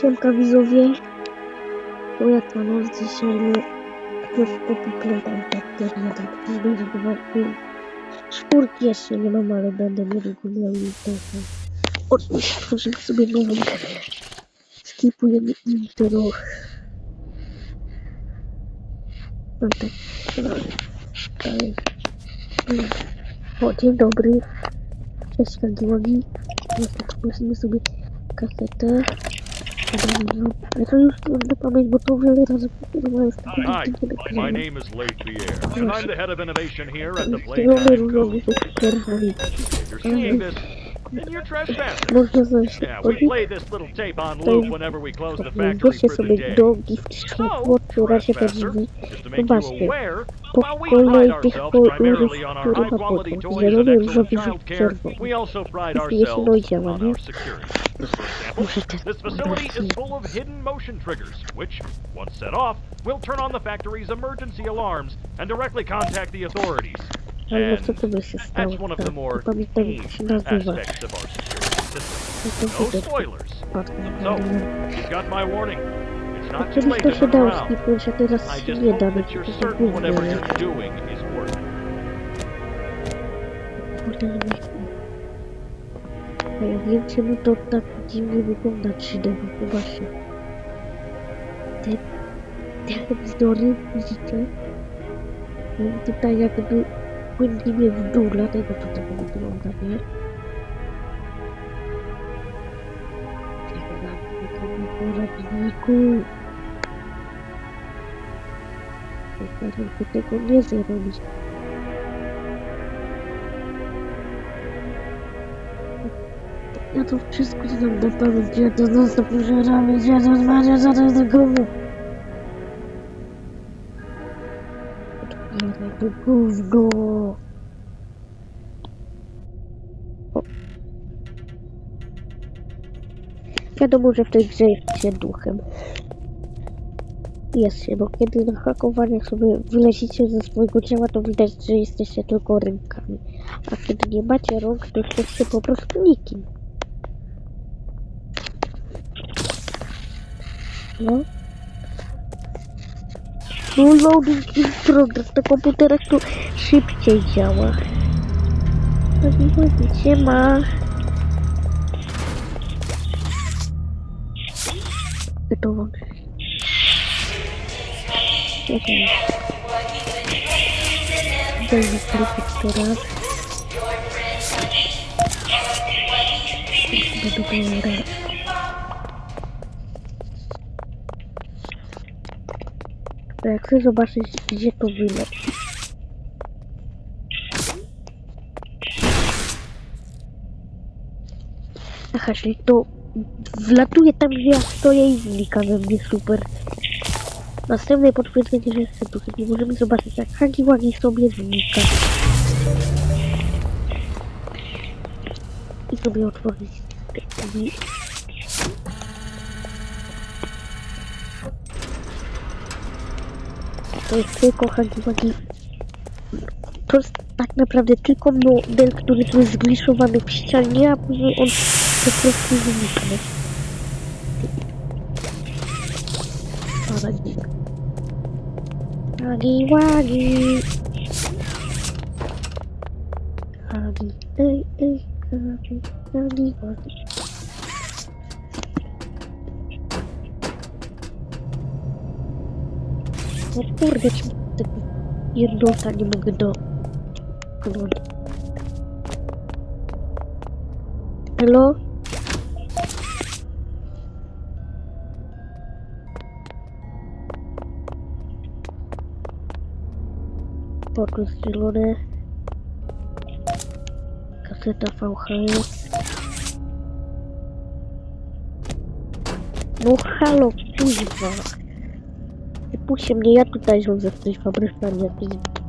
Siemka widzowie. Moja to noc dzisiaj my już popikletam tak też na tak będzie chyba. Czwórki jeszcze nie mam, ale będę niedługo miał i to Otworzymy sobie nową Skipuję intro. No tak. Dalej. O, dzień dobry. Cześć, Kagiłagi. Musimy sobie kasetę. Hi, my name is Latvier, and I'm the head of innovation here at the Playtime You're seeing this you're trespassing. Yeah, we play this little tape on loop whenever we close the factory for the day. do gift światło, otwieracie te trespasser, just to make you aware, while we pride ourselves primarily on our które high ma quality potem. toys and excellent child care, we also pride ourselves on our security. For example, This facility is full of hidden motion triggers, which, once set off, will turn on the factory's emergency alarms and directly contact the authorities. Ale And co to by się stało? that's one of the Tak, more nie pamiętam jak się nazywa. aspects of our security system. To No sobie spoilers. So, you've got my warning. It's not too Kiedyś late to to się dało skipnąć, a teraz się nie da. no you're to jest certain whatever główne. you're doing is worth it. Kurde, nie wiem. A ja wiem, czemu to tak dziwnie wygląda 3D, bo zobaczcie. Te, te widzicie? Tutaj jakby płynnie w dół, dlatego to tak wygląda, nie? Poradniku. Się tego nie zrobić. Ja to wszystko znam na pamięć, ja to non stop robić, ja to zmarzę, co to do gówno. To gówno. Wiadomo, że w tej grze jest się duchem. Jest się, bo kiedy na hakowaniach sobie wylecicie ze swojego ciała, to widać, że jesteście tylko rękami. A kiedy nie macie rąk, to jesteście po prostu nikim. No. No loading in progress. Na komputerach to szybciej działa. No i ładnie ma. Gotowo. Czekaj. Dajmy klikać teraz. Dobra. To jak chcę zobaczyć, gdzie to wyleci. Aha, czyli to wlatuje tam, gdzie ja stoję i znika we mnie, super. Następne potwierdzenie, że jestem tu, nie możemy zobaczyć, jak Hagi Wagi sobie znika. I sobie otworzyć drzwi. To jest tylko Wagi. To jest tak naprawdę tylko model, który tu jest zgliszowany w ścianie, a później on po prostu zniknie. Hagi Hagi Wagi. Hagi, ej, ej, Wagi. O kurde, czy tego pierdolca nie mogę do... Hello? Podróż zielone. Kaseta VHS. No halo, kuźwa. Nie puśćcie mnie, ja tutaj rządzę w tej fabryce, a nie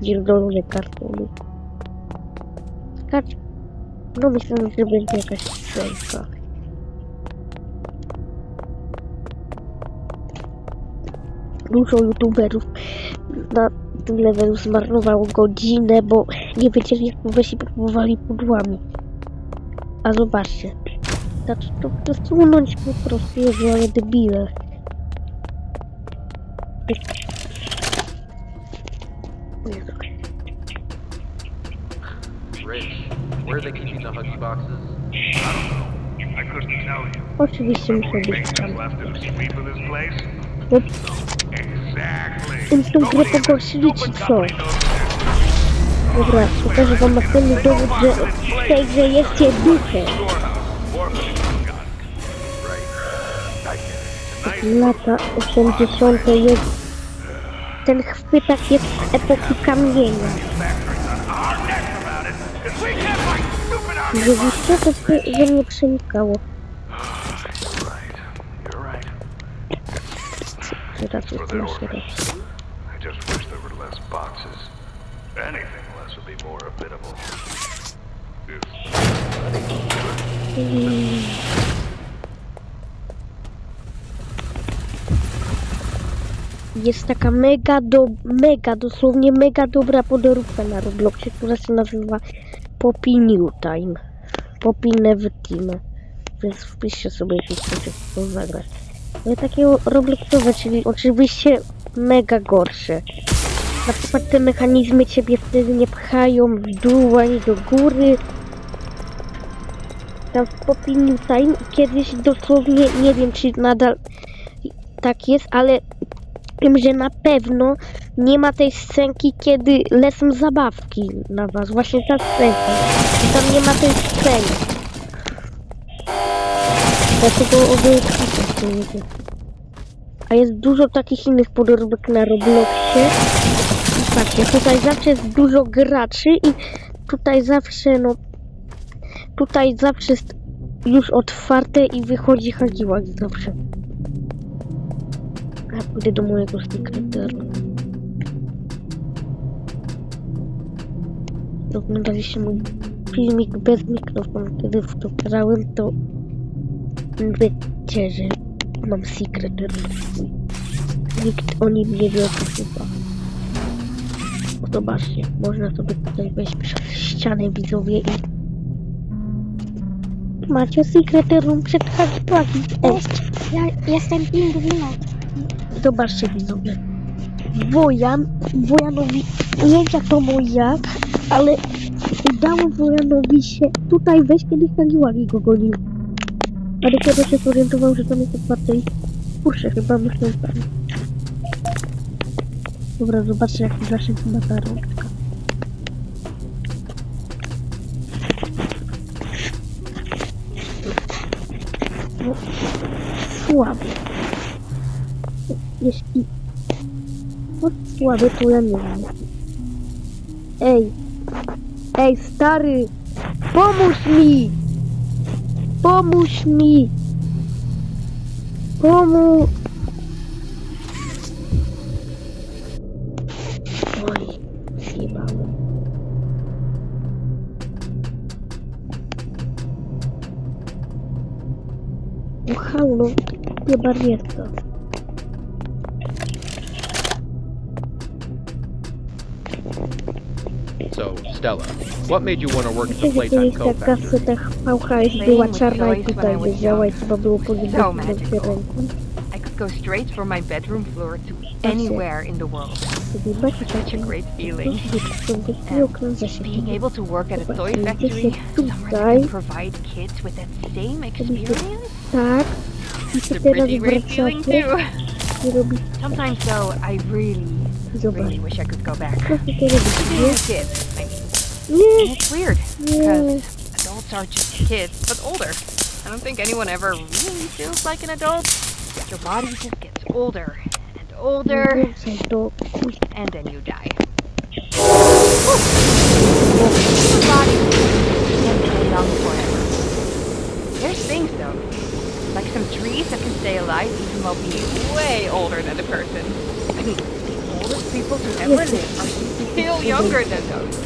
pierdolone kartony. Skacz. No myślałem, że będzie jakaś strzelka. Dużo youtuberów na tym levelu zmarnowało godzinę, bo nie wiedzieli jak wejść i próbowali pudłami. A zobaczcie. Znaczy to przesunąć po prostu, ale debile. Oczywiście muszę być tam. Tym tą grę pogorszyli ci co? Dobra, pokażę wam następny dowód, że w tej grze jest duchem. lata 80. ten chwytak jest epoki kamienia. Rzeczywiście to by ze mnie przenikało. Teraz jest na Anything less would be more habitable. Mm. Jest taka mega do, mega, dosłownie mega dobra podróbka na Robloxie, która się nazywa Poppy New Time. Poppy Never Team. Więc wpiszcie sobie, jeśli chcecie to zagrać. No i takie Robloxowe, czyli oczywiście mega gorsze. Na przykład te mechanizmy ciebie wtedy nie pchają w dół ani do góry. Tam w Poppy New Time kiedyś dosłownie, nie wiem czy nadal tak jest, ale wiem, że na pewno nie ma tej scenki, kiedy lecą zabawki na was. Właśnie ta scenka. I tam nie ma tej sceny. Dlatego oboje klikać nie wiecie. A jest dużo takich innych podróbek na Robloxie. Patrzcie, tutaj zawsze jest dużo graczy i tutaj zawsze, no... Tutaj zawsze jest już otwarte i wychodzi hagiłak zawsze. Ja pójdę do mojego sekretarza. Oglądaliście mój filmik bez mikrofonu, kiedy w to to wiecie, że mam sekretar swój. Nikt o nim nie wie, o co chyba. Zobaczcie, można sobie tutaj wejść przez ścianę widzowie i macie secret room przed hashtagiem. Ja jestem pingwinem. Zobaczcie widzowie. Wojan, Wojanowi, nie wiem jak to jak, ale udało Wojanowi się tutaj wejść, kiedy Hagiwagi go gonił. A dopiero się zorientował, że tam jest otwarte i kurczę, chyba myślę tam. Dobra, zobaczcie jaki zasięg ma ta rączka. Słabo. Jeśli słaby, to ja. Ej! Ej, stary! Pomóż mi! Pomóż mi! Pomóż! Oj, zjebałem. No halo, nie. So, Stella, what made you want to work as a playtime co-founder? I could go straight from my bedroom floor to anywhere in the world. It such a great feeling. And being able to work at a toy factory, somewhere that can provide kids with that same experience? It's a pretty great feeling too. Sometimes though, I really zobacz. really wish I could go back. Co ty to To robisz, being nie? a kid, I mean. Nie, it's weird, nie. because adults are just kids, but older. I don't think anyone ever really feels like an adult. Your body just gets older and older, and then you die. Your body can't stay young forever. There's things though, like some trees that can stay alive even while being way older than the person. people who ever live feel younger than those.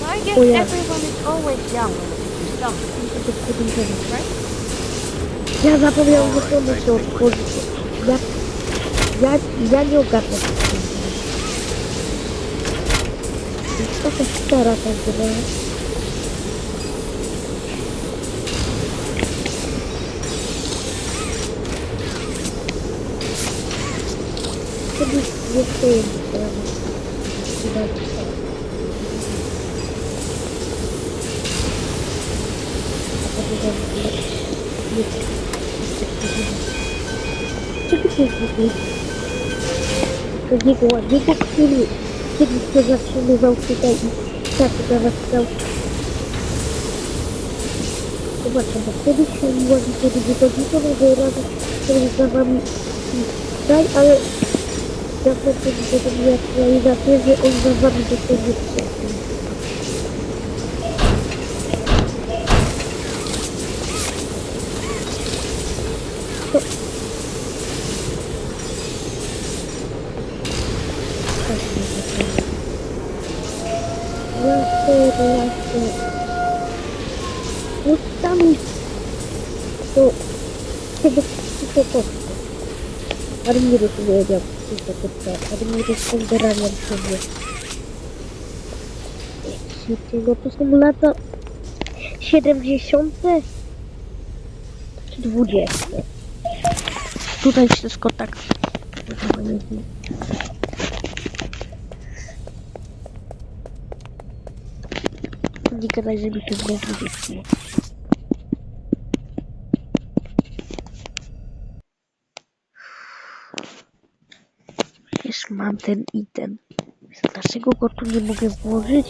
Well, I guess oh, yeah. everyone is always young when they do something, right? Я запомнил законно все, позже. Я, я, я не угадал. Что-то вчера так было. Thank you. Gra. jeszcze jedno sprawa. Chyba to. A potem tam nie- Czego to jest w ogóle? Takiego ładnego, który kiedyś się zatrzymywał tutaj i tak dla was stał. Zobaczę, bo wtedy się ładnie, kiedy wychodzi, to ja potem tego nie aktualizację, że on za wami do tego przyjdzie. To... Tak, nie zapomnę. Laser, laser. No tam to chyba to kosztuje. Admirus uwielbiam tylko Admirus pozdrawiam sobie. Szybkiego to są lata 70. czy 20. Tutaj wszystko tak. Nie. Nie gadaj, żeby się znowu wyszło. Wiesz, mam ten i. Dlaczego go tu nie mogę włożyć?